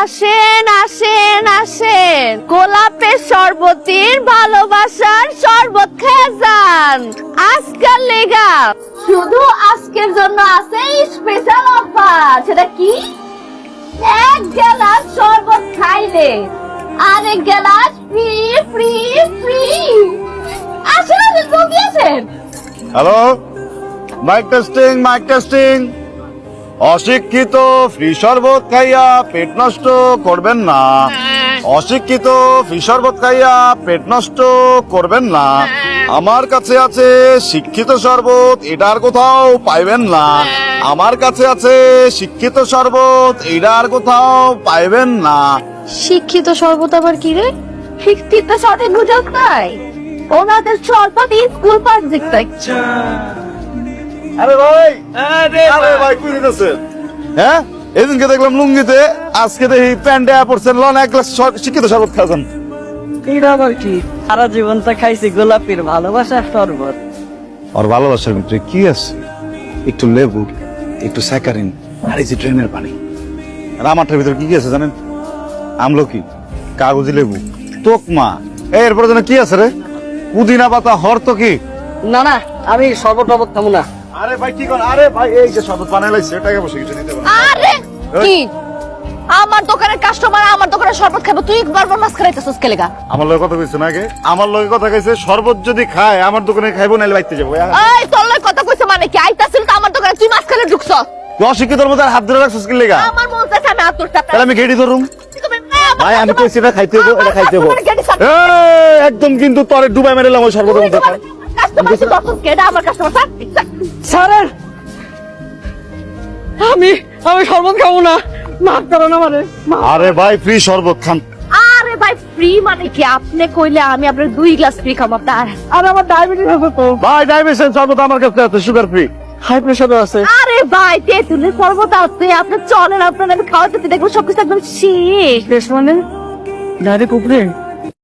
আসেন আসেন আসেন। গোলাপের শরবতীর ভালোবাসার শরবত খেয়ে যান। আজকাল লেগা। শুধু আজকের জন্য আছে স্পেশাল অফার সেটা কি? এক গ্লাস শরবত খাইলে আরেক গ্লাস ফ্রি ফ্রি ফ্রি আসেন আসেন জলদি আসেন। Hello mike testing mike testing অশিক্ষিত ফ্রি শরবত খাইয়া পেট নষ্ট করবেন না। অশিক্ষিত ফ্রি শরবত খাইয়া পেট নষ্ট করবেন না। আমার কাছে আছে শিক্ষিত শরবত এটার কোথাও পাইবেন না। আমার কাছে আছে শিক্ষিত শরবত এটার কোথাও পাইবেন না। শিক্ষিত শরবত আবার কি রে? শিক্ষিত সাথে গুজব তাই ওনাদের শরবত স্কুল পাবলিক তাই। আরে ভাই। আরে ভাই। কই দিতেছেন হ্যাঁ? এদিনকে দেখলাম লুঙ্গিতে আজকে দেখি প্যান্টে পড়ছেন লন এক গ্লাস শিক্ষিত শরবত খাওয়াছেন এটা আবার কি? সারা জীবন তো খাইছি গোলাপির ভালোবাসার শরবত। আর ভালোবাসার ভিতরে কি আছে? একটু লেবু একটু স্যাকারিন আর এই যে ট্রেনের পানি। আর আমারটার ভিতরে কি কি আছে জানেন? আমলকি কাগজি লেবু তোকমা। এরপরে যেন কি আছে রে? পুদিনা পাতা হরত কি না না আমি শরবত টরবত খাব না। আরে ভাই কি আরে ভাই এই যে শরবত বানাই লাইছে এটাকে বসে কিছু দিতে পারো আরে কি? আমার দোকানের কাস্টমার আমার দোকানের শরবত খাবে তুই বারবার মাছ খাইতেছিস কে লেগা আমার লগে কথা কইছে না আগে? আমার লগে কথা কইছে শরবত যদি খায় আমার দোকানে খাইবো নাইলে বাইতে যাব। এই তোর লগে কথা কইছে মানে কি? আইতাছিল তো আমার দোকানে তুই মাছ খেলে ঢুকছ তুই অশিক্ষিতর হাত ধরে রাখছিস কি লেগা আমার মন চাইছে আমি হাত তোরটা তাহলে আমি গেড়ি ধরুম। ভাই আমি কইছি এটা খাইতে হব এটা খাইতে হব একদম কিন্তু তরে ডুবাই মেরেলাম ওই শরবতের মধ্যে। কাস্টমার তুই দর্শক কেডা আমার কাস্টমার স্যার আমি আমি শরবত খাব না। মাফ করো না মানে আরে ভাই ফ্রি শরবত খান। আরে ভাই ফ্রি মানে কি? আপনি কইলে আমি আপনার দুই গ্লাস ফ্রি খাব তার আর আমার ডায়াবেটিস আছে তো। ভাই ডাইমেশন শরবত আমার কাছে আছে সুগার ফ্রি হাই প্রেশারও আছে। আরে ভাই তেঁতুলের পর্বত আছে আপনি চলেন আপনার আমি খাওয়াতে দেখব সবকিছু একদম শেষ বেশ মানে? ডাইরেক্ট উপরে?